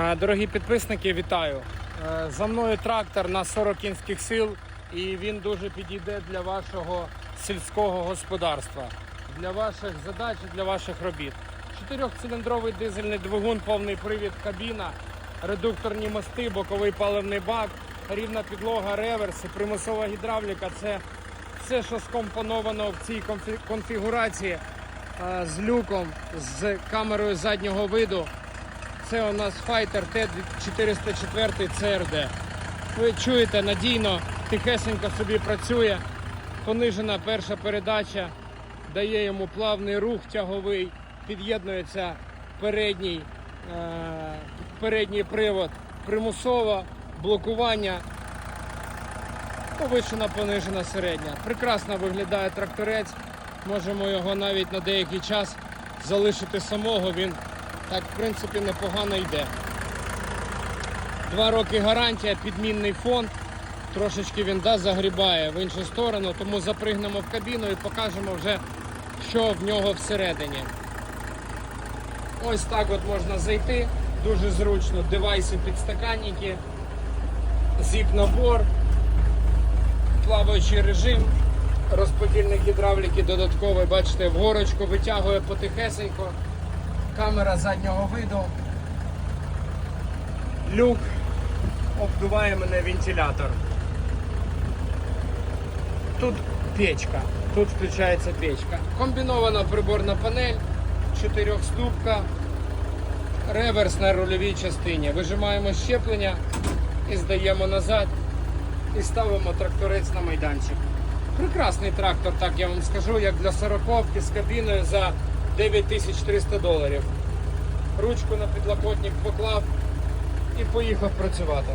Е, Дорогі підписники, вітаю! Е, За мною трактор на 40 кінських сил, і він дуже підійде для вашого сільського господарства, для ваших задач, для ваших робіт. Чотирьохциліндровий дизельний двигун, повний привід, кабіна, редукторні мости, боковий паливний бак, рівна підлога, реверс примусова гідравліка це все, що скомпоновано в цій конфігурації е, з люком, з камерою заднього виду. Це у нас Fighter T404 CRD. Ви чуєте, надійно, тихесенько собі працює. Понижена перша передача, дає йому плавний рух тяговий, під'єднується передній, е, передній привод, примусово, блокування, повишена, понижена середня. Прекрасно виглядає тракторець. Можемо його навіть на деякий час залишити самого. Він так, в принципі, непогано йде. Два роки гарантія, підмінний фонд. Трошечки він да, загрібає в іншу сторону, тому запригнемо в кабіну і покажемо вже, що в нього всередині. Ось так от можна зайти. Дуже зручно. Девайси підстаканники, зіп-набор, плаваючий режим, розподільник гідравліки додатковий, бачите, в горочку витягує потихесенько камера заднього виду, люк, обдуває мене вентилятор. Тут печка, тут включається печка. Комбінована приборна панель, чотирьохступка, реверс на рульовій частині. Вижимаємо щеплення і здаємо назад і ставимо тракторець на майданчик. Прекрасний трактор, так я вам скажу, як для сороковки з кабіною за 9300 доларів. Ручку на підлокотник поклав і поїхав працювати.